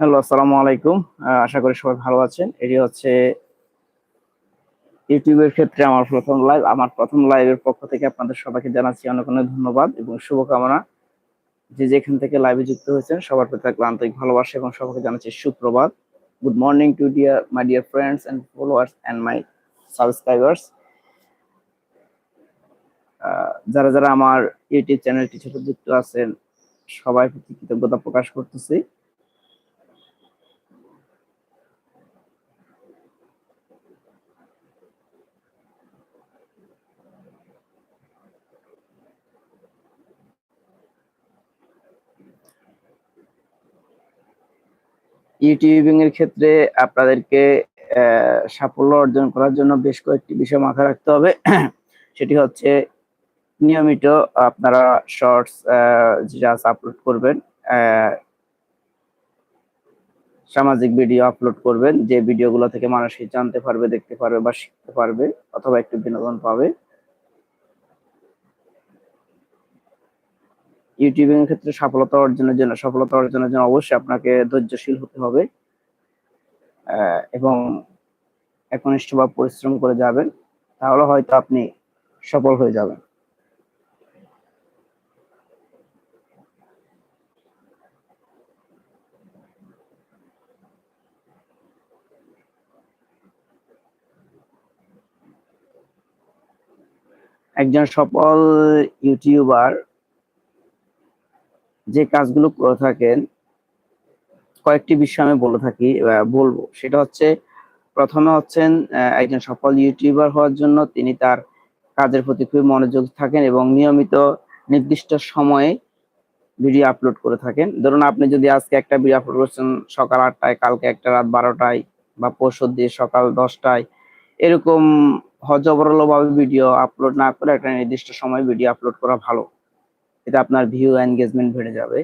Hello, আসসালামু আলাইকুম। আশা করি সবাই ভালো আছেন। এটি হচ্ছে ইউটিউবের ক্ষেত্রে আমার প্রথম লাইভ আমার প্রথম লাইভের পক্ষ থেকে আপনাদের সবাইকে জানাচ্ছি অনেক অনেক ধন্যবাদ এবং শুভকামনা। যে যেখান থেকে লাইভে যুক্ত হয়েছেন, সবার প্রতি থাকলে আন্তরিক ভালোবাসা এবং সবাইকে জানাচ্ছি সুপ্রভাত। Good morning to dear my dear friends and followers and my subscribers যারা যারা আমার ইউটিউব চ্যানেলটি ছোট যুক্ত আছেন, সবাই প্রতি কৃতজ্ঞতা প্রকাশ করতেছি। ইউটিউবিং এর ক্ষেত্রে আপনাদেরকে সাফল্য অর্জন করার জন্য বেশ কয়েকটি বিষয় মাথায় রাখতে হবে। সেটি হচ্ছে নিয়মিত আপনারা শর্টস যেটা আপলোড করবেন সামাজিক ভিডিও আপলোড করবেন, যে ভিডিওগুলো থেকে মানুষ জানতে পারবে, দেখতে পারবে বা শিখতে পারবে অথবা একটু বিনোদন পাবে। ইউটিউবিং এর ক্ষেত্রে সফলতা অর্জনের জন্য, সফলতা অর্জনের জন্য অবশ্যই আপনাকে ধৈর্যশীল হতে হবে এবং একনিষ্ঠভাবে পরিশ্রম করে যাবেন, তাহলে হয়তো আপনি সফল হয়ে যাবেন। একজন সফল ইউটিউবার যে কাজগুলো করে থাকেন, কয়েকটি বিষয় আমি বলে থাকি বলব। সেটা হচ্ছে, প্রথমে হচ্ছেন একজন সফল ইউটিউবার হওয়ার জন্য তিনি তার কাজের প্রতি খুবই মনোযোগ থাকেন এবং নিয়মিত নির্দিষ্ট সময়ে ভিডিও আপলোড করে থাকেন। ধরুন, আপনি যদি আজকে একটা ভিডিও আপলোড করছেন সকাল আটটায়, কালকে একটা রাত বারোটায় বা পরশু দিয়ে সকাল দশটায়, এরকম হজবরলভাবে ভিডিও আপলোড না করে একটা নির্দিষ্ট সময় ভিডিও আপলোড করা ভালো। এটা আপনার ভিউ এনগেজমেন্ট বেড়ে যাবে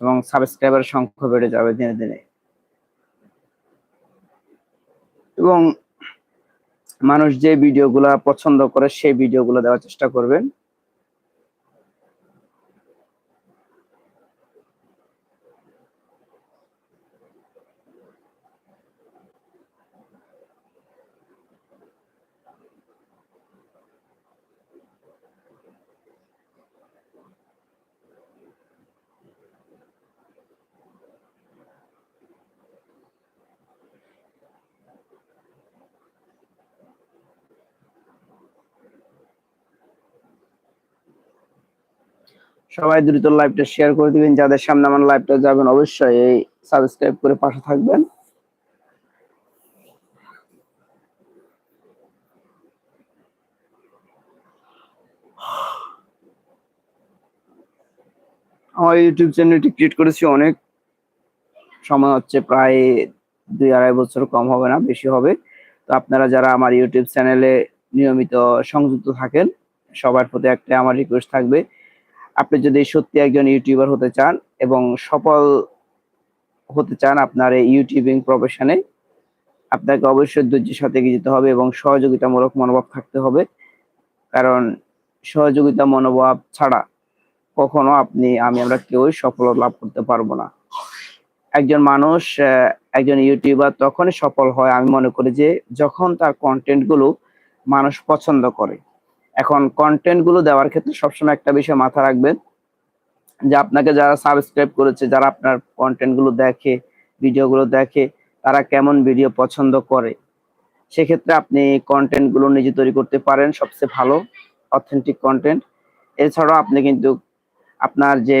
এবং সাবস্ক্রাইবার সংখ্যা বেড়ে যাবে দিনে দিনে। এবং মানুষ যে ভিডিওগুলো পছন্দ করে সেই ভিডিওগুলো দেওয়ার চেষ্টা করবেন। সবাই দ্রুত লাইভটা শেয়ার করে দিবেন। যাদের সামনে আমার লাইভটা যাবেন, অবশ্যই এই সাবস্ক্রাইব করে পাশে থাকবেন। আমার ইউটিউব চ্যানেলটি ক্রিয়েট করেছি অনেক। সময় হচ্ছে প্রায় দুই আড়াই বছর কম হবে না, বেশি হবে। তো আপনারা যারা আমার ইউটিউব চ্যানেলে নিয়মিত সংযুক্ত থাকেন, সবার প্রতি একটা আমার রিকোয়েস্ট থাকবে। আপনি যদি সত্যি একজন ইউটিউবার হতে চান এবং সফল হতে চান আপনার এই ইউটিউবিং প্রফেশনে আপনাকে অবশ্যই ধৈর্যের সাথে এগিয়ে যেতে হবে এবং সহযোগিতামূলক মনোভাব থাকতে হবে। কারণ সহযোগিতা মনোভাব ছাড়া কখনো আপনি, আমি, আমরা কেউই সফলতা লাভ করতে পারব না। একজন মানুষ একজন ইউটিউবার তখনই সফল হয়, আমি মনে করি যে যখন তার কন্টেন্টগুলো মানুষ পছন্দ করে। এখন কন্টেন্টগুলো দেওয়ার ক্ষেত্রে সবসময় একটা বিষয় মাথা রাখবেন যে আপনাকে যারা সাবস্ক্রাইব করেছে, যারা আপনার কন্টেন্টগুলো দেখে ভিডিওগুলো দেখে, তারা কেমন ভিডিও পছন্দ করে? সেক্ষেত্রে আপনি কন্টেন্টগুলো নিজে তৈরি করতে পারেন, সবচেয়ে ভালো অথেন্টিক কন্টেন্ট এছাড়াও আপনি কিন্তু আপনার যে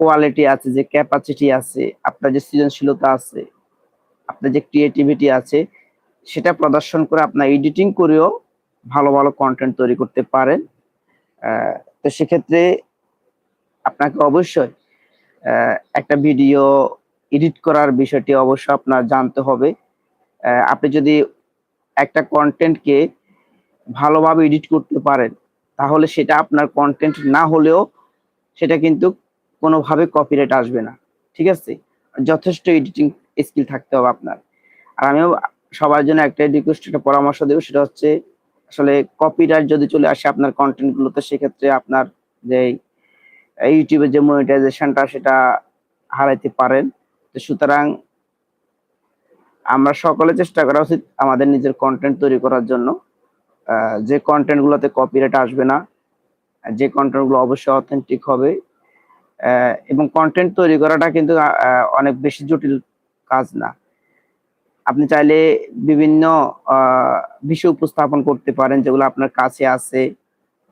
কোয়ালিটি আছে, যে ক্যাপাসিটি আছে, আপনার যে সৃজনশীলতা আছে, আপনার যে ক্রিয়েটিভিটি আছে, সেটা প্রদর্শন করে আপনার এডিটিং করেও ভালো ভালো কন্টেন্ট তৈরি করতে পারেন। তো সেক্ষেত্রে আপনাকে অবশ্যই একটা ভিডিও এডিট করার বিষয়টি অবশ্যই আপনার জানতে হবে। আপনি যদি একটা কন্টেন্টকে ভালোভাবে এডিট করতে পারেন, তাহলে সেটা আপনার কন্টেন্ট না হলেও সেটা কিন্তু কোনোভাবে কপিরাইট আসবে না, ঠিক আছে? যথেষ্ট এডিটিং স্কিল থাকতে হবে আপনার। আর আমিও সবার জন্য একটা রিকোয়েস্ট একটা পরামর্শ দেবো, সেটা হচ্ছে আসলে কপিরাইট যদি চলে আসে আপনার কন্টেন্ট গুলোতে, সেক্ষেত্রে আপনার যে ইউটিউবের যে মনিটাইজেশনটা সেটা হারাইতে পারেন। তো সুতরাং আমরা সকলে চেষ্টা করা উচিত আমাদের নিজের কন্টেন্ট তৈরি করার জন্য। যে কন্টেন্ট গুলোতে কপিরাইট আসবে না, যে কন্টেন্টগুলো অবশ্যই অথেন্টিক হবে। এবং কন্টেন্ট তৈরি করাটা কিন্তু অনেক বেশি জটিল কাজ না। আপনি চাইলে বিভিন্ন বিষয় উপস্থাপন করতে পারেন যেগুলো আপনার কাছে আছে,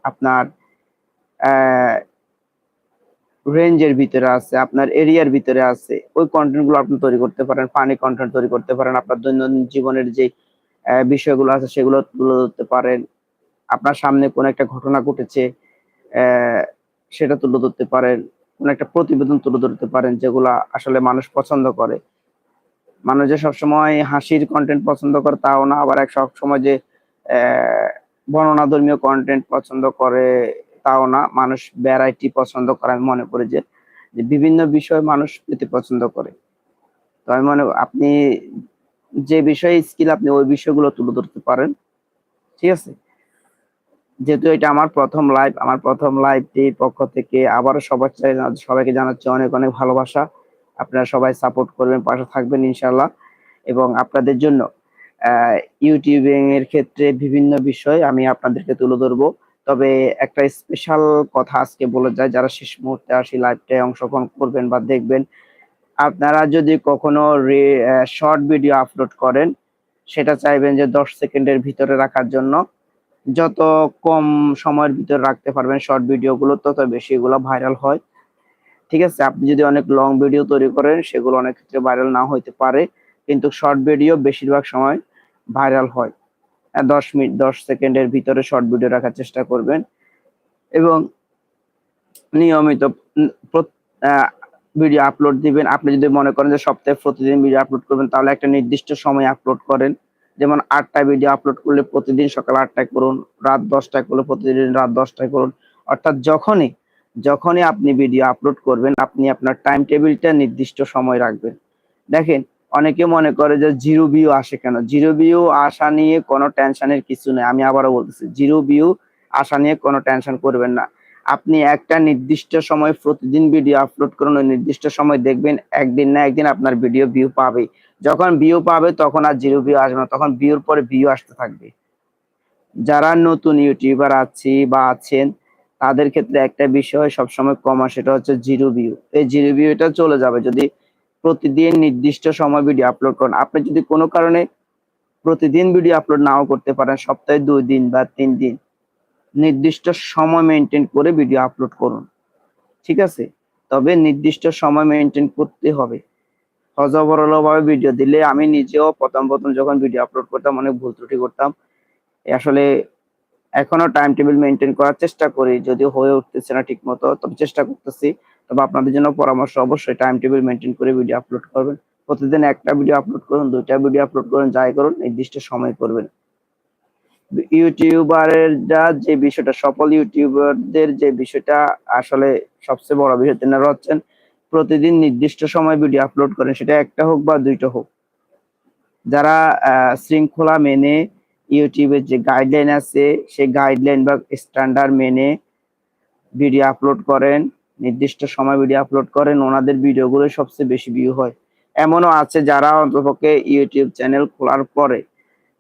আপনার রেঞ্জের ভিতরে আছে, আপনার এরিয়ার ভিতরে আছে। ওই কন্টেন্টগুলো আপনি তৈরি করতে পারেন ফানি কন্টেন্ট তৈরি করতে পারেন, আপনার দৈনন্দিন জীবনের যে বিষয়গুলো আছে সেগুলো তুলে ধরতে পারেন। আপনার সামনে কোন একটা ঘটনা ঘটেছে সেটা তুলে ধরতে পারেন। কোন একটা প্রতিবেদন তুলে ধরতে পারেন যেগুলা আসলে মানুষ পছন্দ করে। মানুষ যে সবসময় হাসির কন্টেন্ট পছন্দ করে, তাও না। আবার এক সবসময় যে বর্ণনা ধর্মীয় কন্টেন্ট পছন্দ করে, তাও না। মানুষ ভ্যারাইটি পছন্দ করে, আমি মনে করি যে বিভিন্ন বিষয় মানুষ পেতে পছন্দ করে। তো আমি মনে, আপনি যে বিষয়ে স্কিল আপনি ওই বিষয়গুলো তুলে ধরতে পারেন। ঠিক আছে? যেহেতু এটা আমার প্রথম লাইভ আমার প্রথম লাইভটির পক্ষ থেকে আবারও সবার সবাইকে জানাচ্ছি অনেক অনেক ভালোবাসা। আপনারা সবাই সাপোর্ট করবেন, পাশে থাকবেন ইনশাল্লাহ এবং আপনাদের জন্য ইউটিউবিং এর ক্ষেত্রে বিভিন্ন বিষয় আমি আপনাদেরকে তুলে ধরবো। তবে একটা স্পেশাল কথা আজকে বলে যায়, যারা শেষ মুহূর্তে আসি লাইভটায় অংশগ্রহণ করবেন বা দেখবেন, আপনারা যদি কখনো শর্ট ভিডিও আপলোড করেন, সেটা চাইবেন যে দশ সেকেন্ডের ভিতরে রাখার জন্য। যত কম সময়ের ভিতরে রাখতে পারবেন শর্ট ভিডিওগুলো তত বেশি এগুলো ভাইরাল হয়। ঠিক আছে? আপনি যদি অনেক লং ভিডিও তৈরি করেন, সেগুলো অনেক ক্ষেত্রে ভাইরাল না হইতে পারে। কিন্তু শর্ট ভিডিও বেশিরভাগ সময় ভাইরাল হয়। দশ মিনিট, দশ সেকেন্ডের ভিতরে শর্ট ভিডিও রাখার চেষ্টা করবেন। এবং নিয়মিত ভিডিও আপলোড দিবেন। আপনি যদি মনে করেন যে সপ্তাহে প্রতিদিন ভিডিও আপলোড করবেন, তাহলে একটা নির্দিষ্ট সময় আপলোড করেন। যেমন আটটায় ভিডিও আপলোড করলে প্রতিদিন সকাল আটটায় করুন, রাত দশটায় করলে প্রতিদিন রাত দশটায় করুন। অর্থাৎ যখনই যখনই আপনি ভিডিও আপলোড করবেন, আপনি আপনার টাইম টেবিলটা নির্দিষ্ট সময় রাখবেন। দেখেন, অনেকে মনে করে যে জিরো ভিউ আসে কেন? জিরো ভিউ আসা নিয়ে কোনো টেনশনের কিছু নেই। আমি আবারও বলতেছি জিরো ভিউ আসা নিয়ে কোনো টেনশন করবেন না। আপনি একটা নির্দিষ্ট সময় প্রতিদিন ভিডিও আপলোড করুন নির্দিষ্ট সময় দেখবেন একদিন না একদিন আপনার ভিডিও ভিউ পাবে যখন ভিউ পাবে, তখন আর জিরো ভিউ আসবে না। তখন ভিউর পরে ভিউ আসতে থাকবে। যারা নতুন ইউটিউবার আছি বা আছেন তাদের ক্ষেত্রে একটা বিষয় সবসময় কমা সেটা হচ্ছে জিরো ভিউ। এই জিরো ভিউটা চলে যাবে যদি প্রতিদিন নির্দিষ্ট সময় ভিডিও আপলোড করেন। আপনি যদি কোনো কারণে প্রতিদিন ভিডিও আপলোড নাও করতে পারেন, সপ্তাহে দুই দিন বা তিন দিন, নির্দিষ্ট সময় মেনটেন করে ভিডিও আপলোড করুন। ঠিক আছে? তবে নির্দিষ্ট সময় মেনটেন করতে হবে। হজবরলভাবে ভিডিও দিলে আমি নিজেও প্রথম প্রথম যখন ভিডিও আপলোড করতাম, অনেক ভুল ত্রুটি করতাম। আসলে এখনও টাইম টেবিল মেনটেন করার চেষ্টা করি। যদিও হয়ে উঠতেছে না ঠিক মতো তবে চেষ্টা করতেছি। তবে আপনাদের জন্য পরামর্শ অবশ্যই টাইম টেবিল মেনটেন করে ভিডিও আপলোড করবেন। প্রতিদিন একটা ভিডিও আপলোড করুন, দুইটা ভিডিও আপলোড করুন, যাই করুন, নির্দিষ্ট সময় করবেন। ইউটিউবারের যা যে বিষয়টা, সফল ইউটিউবারদের যে বিষয়টা আসলে সবচেয়ে বড় বিষয় তেনারা হচ্ছেন প্রতিদিন নির্দিষ্ট সময় ভিডিও আপলোড করেন। সেটা একটা হোক বা দুইটা হোক। যারা শৃঙ্খলা মেনে ইউটিউবের যে গাইডলাইন আছে, সেই গাইডলাইন বা স্ট্যান্ডার্ড মেনে ভিডিও আপলোড করেন, নির্দিষ্ট সময় ভিডিও আপলোড করেন, ওনাদের ভিডিওগুলো সবচেয়ে বেশি ভিউ হয়। এমনও আছে যারা অন্তপক্ষে ইউটিউব চ্যানেল খোলার পরে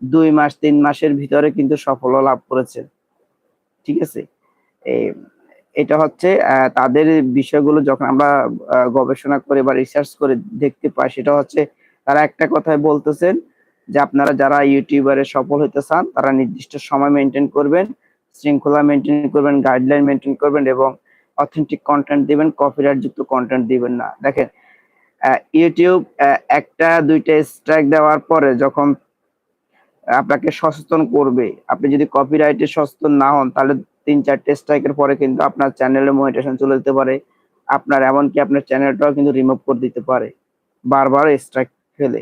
দুই মাস, তিন মাসের ভিতরে কিন্তু সাফল্য লাভ করেছে। ঠিক আছে? এটা হচ্ছে তাদের বিষয়গুলো যখন আমরা গবেষণা করে বা রিসার্চ করে দেখতে পাই, সেটা হচ্ছে তারা একটা কথাই বলতেছেন যে আপনারা যারা ইউটিউবারে সফল হতে চান, তারা নির্দিষ্ট সময় মেনটেন করবেন, শৃঙ্খলা মেনটেন করবেন গাইডলাইন মেনটেন করবেন এবং অথেন্টিক কন্টেন্ট দিবেন কপিরাইট যুক্ত কন্টেন্ট দিবেন না। দেখেন ইউটিউব একটা, দুইটা স্ট্রাইক দেওয়ার পরে যখন আপনাকে সচেতন করবে, আপনি যদি কপিরাইটে সচেতন না হন, তাহলে তিন, চারটে স্ট্রাইকের পরে কিন্তু আপনার চ্যানেলে মনিটেশন চলে যেতে পারে। আপনার, এমনকি আপনার চ্যানেলটাও কিন্তু রিমুভ করে দিতে পারে, বারবার স্ট্রাইক ফেলে।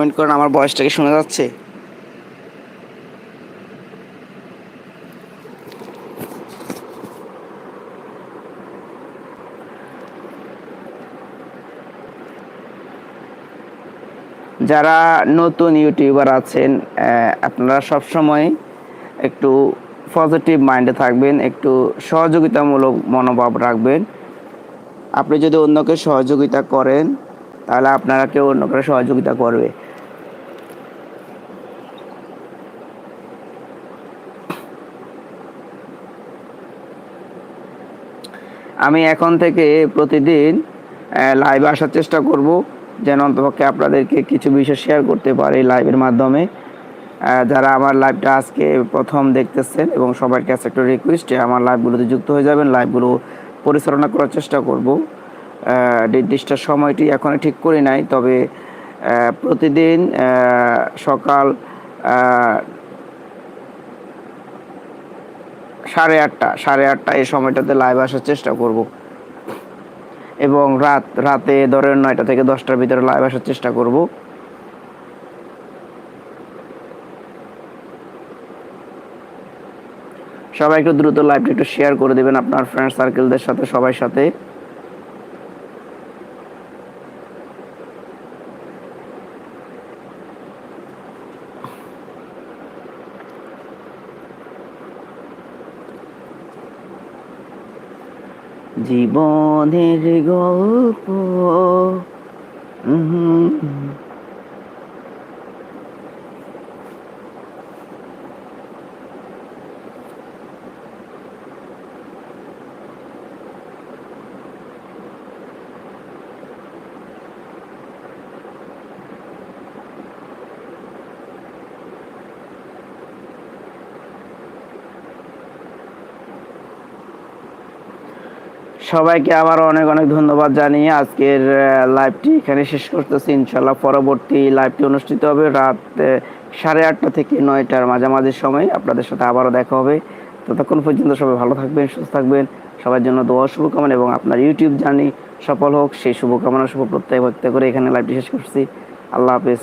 কমেন্ট করেন, আমার বয়সটা কি শোনা যাচ্ছে? যারা নতুন ইউটিউবার আছেন আপনারা সব সময় একটু পজিটিভ মাইন্ডে থাকবেন, একটু সহযোগিতামূলক মনোভাব রাখবেন। আপনি যদি অন্যকে সহযোগিতা করেন, তাহলে আপনারা কেউ অন্যকে সহযোগিতা করবে। আমি এখন থেকে প্রতিদিন লাইভে আসার চেষ্টা করব, যেন অন্তপক্ষে আপনাদেরকে কিছু বিষয় শেয়ার করতে পারি লাইভের মাধ্যমে। যারা আমার লাইভটা আজকে প্রথম দেখতেছেন এবং সবার কাছে একটা রিকোয়েস্টে আমার লাইভগুলোতে যুক্ত হয়ে যাবেন লাইভগুলো পরিচালনা করার চেষ্টা করব। নির্দিষ্ট সময়টি এখনও ঠিক করি নাই, তবে প্রতিদিন সকাল সাড়ে আটটা সাড়ে আটটা এই সময়টাতে লাইভ আসার চেষ্টা করব। এবং রাত, রাতে ধরেন নয়টা থেকে দশটার ভিতরে লাইভ আসার চেষ্টা করব। সবাই একটু দ্রুত লাইভটা একটু শেয়ার করে দেবেন আপনার ফ্রেন্ড সার্কেলদের সাথে সবার সাথে। জীবনের গল্প। সবাইকে আবার অনেক অনেক ধন্যবাদ জানিয়ে আজকের লাইভটি এখানে শেষ করতেছি। ইনশাল্লাহ পরবর্তী লাইভটি অনুষ্ঠিত হবে রাত সাড়ে আটটা থেকে নয়টার মাঝামাঝি সময়। আপনাদের সাথে আবারও দেখা হবে। ততক্ষণ পর্যন্ত সবাই ভালো থাকবেন, সুস্থ থাকবেন। সবার জন্য দোয়া শুভকামনা এবং আপনার ইউটিউব জার্নি সফল হোক। সেই শুভকামনা, শুভ প্রত্যয় ব্যক্ত করে এখানে লাইভটি শেষ করছি। আল্লাহ হাফেজ।